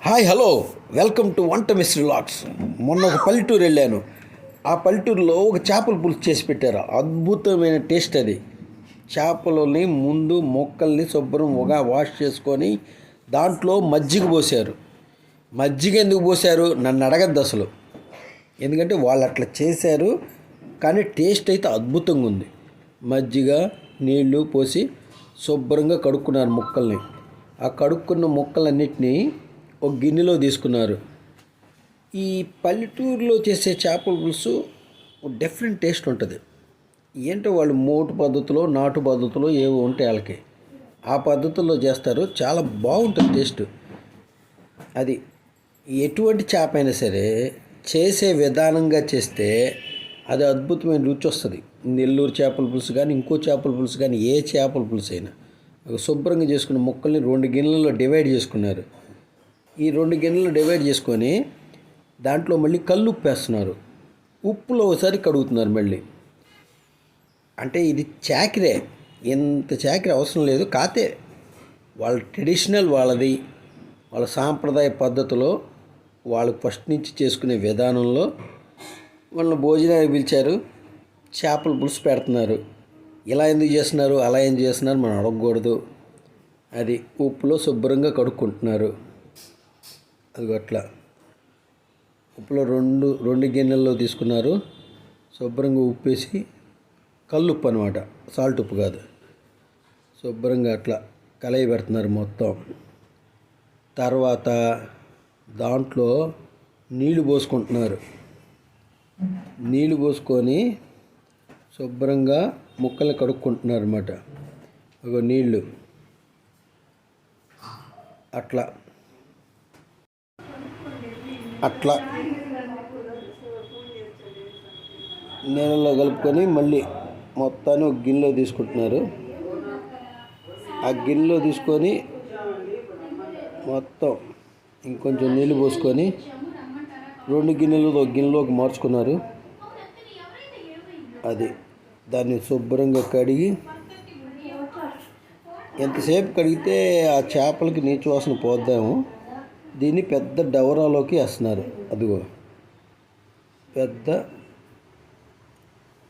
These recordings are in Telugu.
Hi hello. వెల్కమ్ టు వంట మిస్టర్ లాక్స్. మొన్న ఒక పల్లెటూరు వెళ్ళాను. ఆ పల్లెటూరులో ఒక చేపల పులుసు చేసి పెట్టారు. అద్భుతమైన టేస్ట్ అది. చేపలని ముందు మొక్కల్ని శుభ్రం ఒగా వాష్ చేసుకొని దాంట్లో మజ్జిగ పోసారు. మజ్జిగ ఎందుకు పోసారు? నన్ను అడగద్దు అసలు. ఎందుకంటే వాళ్ళు అట్లా చేశారు కానీ టేస్ట్ అయితే అద్భుతంగా ఉంది. మజ్జిగ నీళ్ళు పోసి శుభ్రంగా కడుక్కున్నారు ముక్కల్ని. ఆ కడుక్కున్న ముక్కలన్నిటినీ ఒక గిన్నెలో తీసుకున్నారు. ఈ పల్లెటూరులో చేసే చేపల పులుసు డిఫరెంట్ టేస్ట్ ఉంటుంది. ఏంటో వాళ్ళు మోటు పద్ధతిలో నాటు పద్ధతిలో ఏవో ఉంటాయి వాళ్ళకి. ఆ పద్ధతుల్లో చేస్తారు. చాలా బాగుంటుంది టేస్ట్ అది ఎటువంటి చేప అయినా సరే చేసే విధానంగా చేస్తే అది అద్భుతమైన రుచి వస్తుంది. నెల్లూరు చేపల పులుసు కానీ ఇంకో చేపల పులుసు కానీ ఏ చేపల పులుసు అయినా శుభ్రంగా చేసుకున్న ముక్కల్ని రెండు గిన్నెలలో డివైడ్ చేసుకున్నారు. ఈ రెండు గిన్నెలు డివైడ్ చేసుకొని దాంట్లో మళ్ళీ కళ్ళు ఉప్పేస్తున్నారు. ఉప్పులో ఒకసారి కడుగుతున్నారు మళ్ళీ. అంటే ఇది చాకిరే. ఇంత చాకిరి అవసరం లేదు. కాతే వాళ్ళ ట్రెడిషనల్ వాళ్ళది వాళ్ళ సాంప్రదాయ పద్ధతిలో వాళ్ళు ఫస్ట్ నుంచి చేసుకునే విధానంలో వాళ్ళని భోజనానికి పిలిచారు. చేపల పులుసు పెడుతున్నారు. ఇలా ఎందుకు చేస్తున్నారు? అలా ఏం చేస్తున్నారు? మనం అడగకూడదు. అది ఉప్పులో శుభ్రంగా కడుక్కుంటున్నారు. అది అట్లా. ఉప్పులో రెండు రెండు గిన్నెల్లో తీసుకున్నారు. శుభ్రంగా ఉప్పేసి కళ్ళు ఉప్పు అనమాట సాల్ట్ ఉప్పు కాదు. శుభ్రంగా అట్లా కలయి పెడుతున్నారు మొత్తం. తర్వాత దాంట్లో నీళ్ళు పోసుకుంటున్నారు. నీళ్ళు పోసుకొని శుభ్రంగా ముక్కలు కడుక్కుంటున్నారు అనమాట ఒక నీళ్ళు అట్లా. అట్లా నీళ్ళలో కలుపుకొని మళ్ళీ మొత్తాన్ని ఒక గిన్నెలో తీసుకుంటున్నారు. ఆ గిన్నెలో తీసుకొని మొత్తం ఇంకొంచెం నీళ్ళు పోసుకొని రెండు గిన్నెలు ఒక గిన్నెలోకి మార్చుకున్నారు. అది దాన్ని శుభ్రంగా కడిగి ఎంతసేపు కడిగితే ఆ చేపలకి నీచు వాసన పోద్దాము. దీన్ని పెద్ద డవరాలోకి వేస్తున్నారు. అదిగో. పెద్ద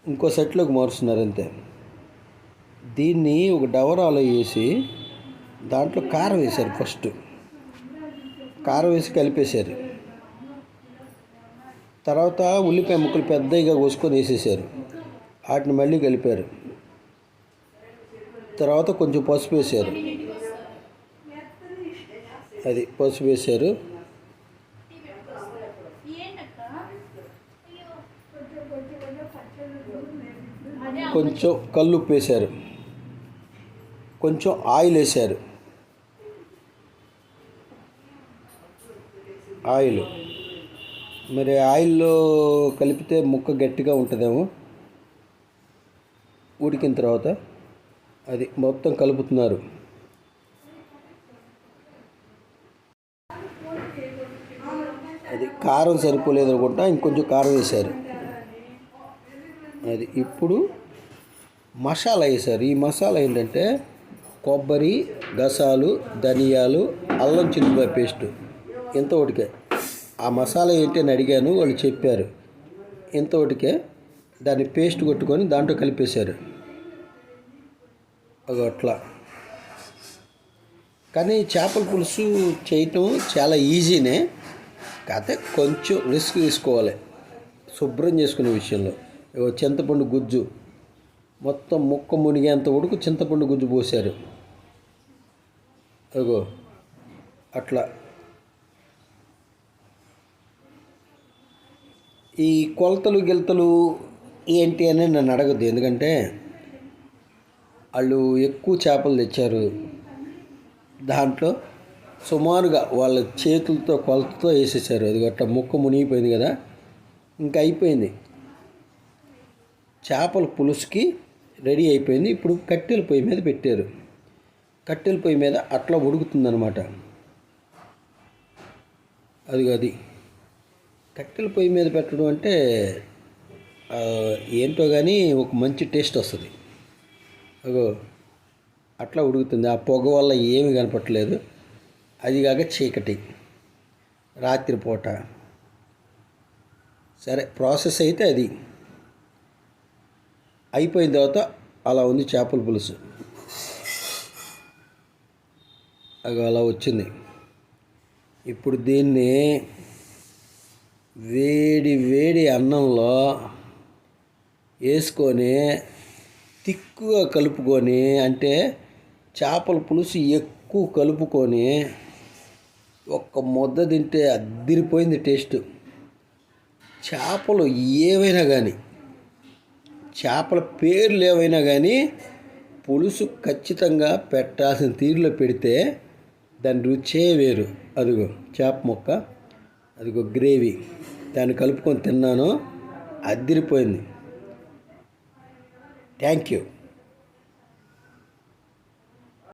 ఇంకో సెట్లోకి మారుస్తున్నారు అంతే. దీన్ని ఒక డవరాలో వేసి దాంట్లో కారం వేశారు ఫస్ట్. కారం వేసి కలిపేశారు. తర్వాత ఉల్లిపాయ ముక్కలు పెద్దగా కోసుకొని వేసేసారు వాటిని మళ్ళీ కలిపారు. తర్వాత కొంచెం పసుపు వేశారు. అది పసుపు వేశారు కొంచెం కల్లుప్పు వేశారు కొంచెం ఆయిల్ వేశారు ఆయిల్. మరి ఆయిల్లో కలిపితే ముక్క గట్టిగా ఉంటుందేమో. ఉడికిన తర్వాత అది మొత్తం కలుపుతున్నారు. అది కారం సరిపోలేదు అనుకుంటా ఇంకొంచెం కారం వేశారు. అది ఇప్పుడు మసాలా వేశారు. ఈ మసాలా ఏంటంటే కొబ్బరి గసాలు ధనియాలు అల్లం చిల్లిపాయ పేస్ట్. ఎంత ఒకటికే. ఆ మసాలా ఏంటి అని అడిగాను వాళ్ళు చెప్పారు. ఎంత ఒకటికే. దాన్ని పేస్ట్ కొట్టుకొని దాంట్లో కలిపేశారు. అది అట్లా. కానీ చేపల పులుసు చేయటం చాలా ఈజీనే. కాకపోతే కొంచెం రిస్క్ తీసుకోవాలి. శుభ్రం చేసుకునే విషయంలో. చింతపండు గుజ్జు. మొత్తం ముక్క మునిగేంత వరకు చింతపండు గుజ్జు పోసారు. అగో అట్లా. ఈ కొలతలు గిలతలు ఏంటి అని నన్ను అడగద్దు. ఎందుకంటే వాళ్ళు ఎక్కువ చేపలు తెచ్చారు దాంట్లో. సుమారుగా వాళ్ళ చేతులతో కొలతతో వేసేసారు. అది గట్ట ముక్క మునిగిపోయింది కదా. ఇంకా అయిపోయింది. చేపల పులుసుకి రెడీ అయిపోయింది. ఇప్పుడు కట్టెల పొయ్యి మీద పెట్టారు. కట్టెల పొయ్యి మీద అట్లా ఉడుకుతుందనమాట అది అది. కట్టెల పొయ్యి మీద పెట్టడం అంటే ఏంటో కానీ ఒక మంచి టేస్ట్ వస్తుంది. అగో అట్లా ఉడుకుతుంది. ఆ పొగ వల్ల ఏమి కనపట్లేదు అది కాక చీకటి. రాత్రిపూట. సరే ప్రాసెస్ అయితే అది. అయిపోయిన తర్వాత అలా ఉంది చేపల పులుసు. అది అలా వచ్చింది. ఇప్పుడు దీన్ని వేడి వేడి అన్నంలో వేసుకొని తిక్కుగా కలుపుకొని అంటే చేపల పులుసు ఎక్కువ కలుపుకొని ఒక్క ముద్ద తింటే అద్దిరిపోయింది టేస్ట్. చేపలు ఏవైనా కానీ చేపల పేర్లు ఏవైనా కానీ పులుసు ఖచ్చితంగా పెట్టాల్సిన తీరులో పెడితే దాని రుచే వేరు. అదిగో చేప ముక్క అదిగో గ్రేవీ. దాన్ని కలుపుకొని తిన్నాను అద్దిరిపోయింది. Thank you.